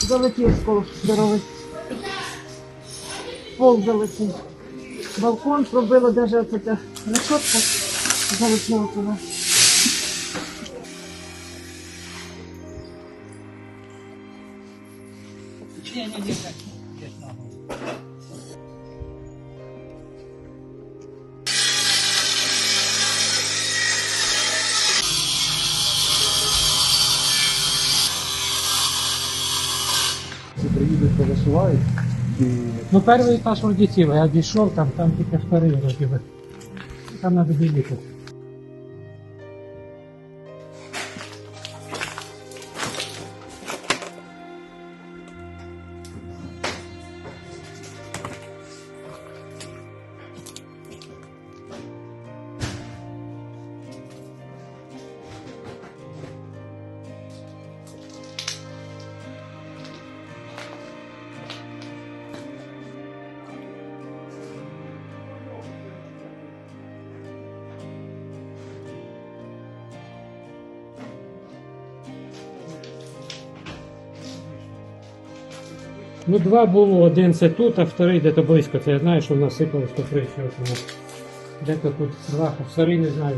Залетів осколок здоровий. Пол залетів. Балкон пробило навіть оця решетка залетіла туди. Ці приїдуть, повишивають. І Ну, перший етаж у дітей, я дійшов, там, там тільки вторий вроді. Там треба біліти. Ну, два було, один це тут, а вторий де-то близько. Це я знаю, що в нас сипалось по от. Де-то тут два, а вторий не знаю.